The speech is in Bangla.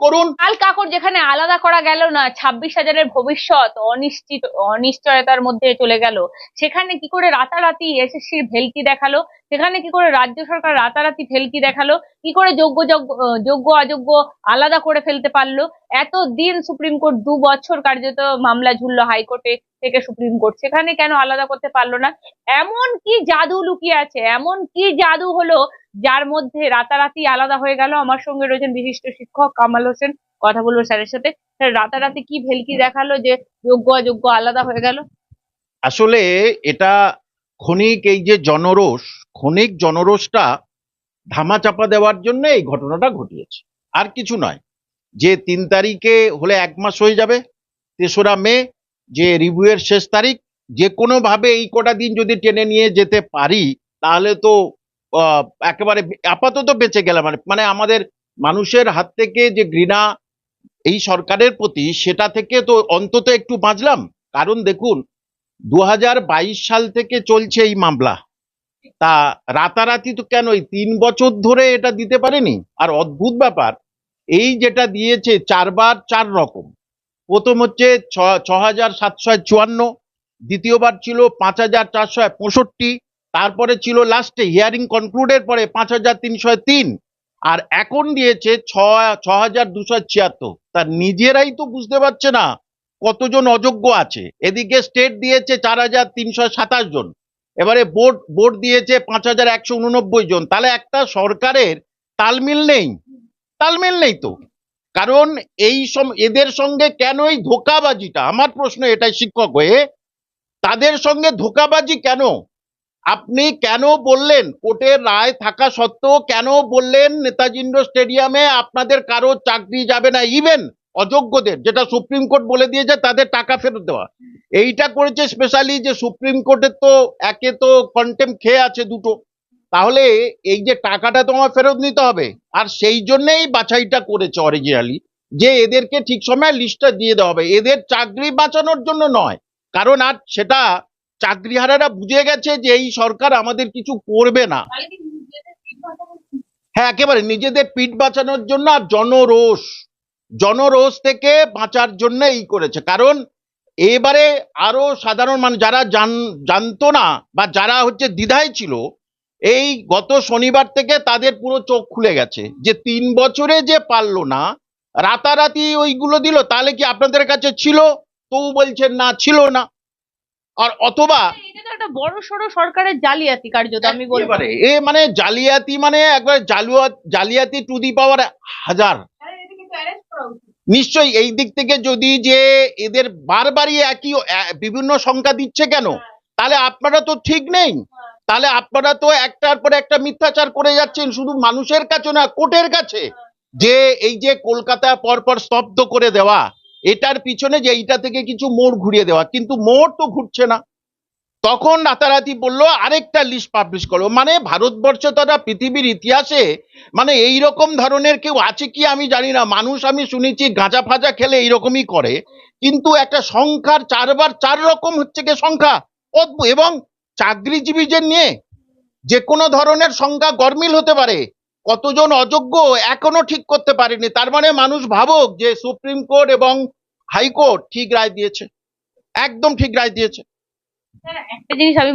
করুন। কাল কাকর যেখানে আলাদা করা গেল না, ছাব্বিশ হাজারের ভবিষ্যৎ, অনিশ্চিত, অনিশ্চয়তার মধ্যে চলে গেল। সেখানে কি করে রাতারাতি এসএসসির ভেলকি দেখাল? সেখানে কি করে রাজ্য সরকার রাতারাতি ভেলকি দেখাল? কি করে যোগ্য যোগ্য যোগ্য অযোগ্য আলাদা করে ফেলতে পারল? এত দিন সুপ্রিম কোর্ট দু বছর কার্যত মামলা ঝুললো হাইকোর্টে থেকে সুপ্রিম কোর্ট। সেখানে কেন আলাদা করতে পারল না? এমন কি জাদু লুকিয়ে আছে, এমন কি জাদু হলো যার মধ্যে রাতারাতি আলাদা হয়ে গেল? আমার সঙ্গে রয়েছেন বিশিষ্ট শিক্ষক কামাল হোসেন। কথা বলব স্যারের সাথে। রাতারাতি কি ভেলকি দেখাল যে যোগ্য অযোগ্য আলাদা হয়ে গেল? আসলে এটা ক্ষণিক এই যে জনরোষ ক্ষণিক জনরোষটা ধামাচাপা দেওয়ার জন্য এই ঘটনাটা ঘটিয়েছে। আর কিছু নয়। যে তিন তারিখে হলে এক মাস হয়ে যাবে, তেসরা মে, যে রিভিউয়ের শেষ তারিখ, যে কোনো ভাবে এই কটা দিন যদি টেনে নিয়ে যেতে পারি, তাহলে তো একেবারে আপাতত বেঁচে গেলাম। মানে মানে আমাদের মানুষের হাত থেকে যে ঘৃণা এই সরকারের প্রতি, সেটা থেকে তো অন্তত একটু বাঁচলাম। কারণ দেখুন, দু হাজার বাইশ সাল থেকে চলছে এই মামলা। তা রাতারাতি তো কেন এই তিন বছর ধরে এটা দিতে পারেনি? আর অদ্ভুত ব্যাপার, এই যেটা দিয়েছে চারবার চার রকম। প্রথম হচ্ছে ছ হাজার সাতশো চুয়ান্ন, দ্বিতীয়বার ছিল পাঁচ হাজার চারশো পঁয়ষট্টি, তারপরে ছিল লাস্টে হিয়ারিং কনক্লুডের পরে পাঁচ হাজার তিনশো তিন, আর এখন দিয়েছে ছ ছ হাজার দুশো ছিয়াত্তর। তার নিজেরাই তো বুঝতে পারছে না কতজন অযোগ্য আছে। এদিকে স্টেট দিয়েছে চার হাজার তিনশো সাতাশ জন। এবারে বোর্ড বোর্ড দিয়েছে পাঁচ হাজার একশো উননব্বই জন। তাহলে একটা সরকারের তালমিল নেই। তালমিল নেই তো। কারণ এই সম, এদের সঙ্গে কেন এই ধোকাবাজিটা? আমার প্রশ্ন এটাই, শিক্ষক হয়ে। তাদের সঙ্গে ধোকাবাজি কেন? আপনি কেন বললেন কোর্টের রায় থাকা সত্ত্বেও কেন বললেন নেতাজি ইন্ডোর স্টেডিয়ামে আপনাদের কারও চাকরি যাবে না? ইভেন অযোগ্যদের, যেটা সুপ্রিম কোর্ট বলে দিয়েছে, তাদের টাকা ফেরত দেওয়া। এইটা করেছে স্পেশালি যে সুপ্রিম কোর্টের তো একে তো কন্টেম খেয়ে আছে দুটো। তাহলে এই যে টাকাটা তো আমার ফেরত নিতে হবে আর সেই জন্যেই বাছাইটা করেছে অরিজিনালি যে এদেরকে ঠিক সময় লিস্টটা দিয়ে দেওয়া হবে। এদের চাকরি বাঁচানোর জন্য নয় কারণ আর সেটা চাকরিহারারা বুঝে গেছে যে এই সরকার আমাদের কিছু করবে না। হ্যাঁ একেবারে নিজেদের পিঠ বাঁচানোর জন্য আর জনরোষ জনরোষ থেকে বাঁচার জন্য এই করেছে। কারণ এবারে আরও সাধারণ মানুষ যারা জান জানতো না বা যারা হচ্ছে দ্বিধায় ছিল এই গত শনিবার থেকে তাদের পুরো চোখ খুলে গেছে যে তিন বছরে যে পারল না রাতারাতি ওইগুলো দিল তাহলে কি আপনাদের কাছে ছিল? তবু বলছেন না ছিল না। আর অথবা এটা একটা বড় সড়ো সরকারের জালিয়াতি কার্যত আমি বলব। এ মানে জালিয়াতি মানে একবার জালুয়া জালিয়াতি টু দি পাওয়ার হাজার। নিশ্চয়ই এই দিক থেকে যদি যে এদের বারবারই একই বিভিন্ন সংখ্যা দিচ্ছে কেন? তাহলে আপনারা তো ঠিক নেই। তাহলে আপনারা তো একটার পর একটা মিথ্যাচার করে যাচ্ছেন শুধু মানুষের কাছে না কোর্টের কাছে। যে এই যে কলকাতা পরপর স্তব্ধ করে দেওয়া এটার পিছনে যে এইটা থেকে কিছু মোড় ঘুরিয়ে দেওয়া কিন্তু মোড় তো ঘুরছে না। তখন রাতারাতি বলল, আরেকটা লিস্ট পাবলিশ করো। মানে ভারতবর্ষ তথা পৃথিবীর ইতিহাসে মানে এই রকম ধরনের কেউ আছে কি আমি জানি না। মানুষ আমি শুনেছি গাঁজা ফাজা খেলে এইরকমই করে। কিন্তু একটা সংখ্যার চারবার চার রকম হচ্ছে কি সংখ্যা? অদ্ভুত এবং চাকরিজীবীদের নিয়ে যে কোনো ধরনের সংখ্যা গরমিল হতে পারে। কতজন অযোগ্য এখনও ঠিক করতে পারেনি। তার মানে মানুষ ভাবুক যে সুপ্রিম কোর্ট এবং হাইকোর্ট ঠিক রায় দিয়েছে। একদম ঠিক রায় দিয়েছে। একটা জিনিস আমি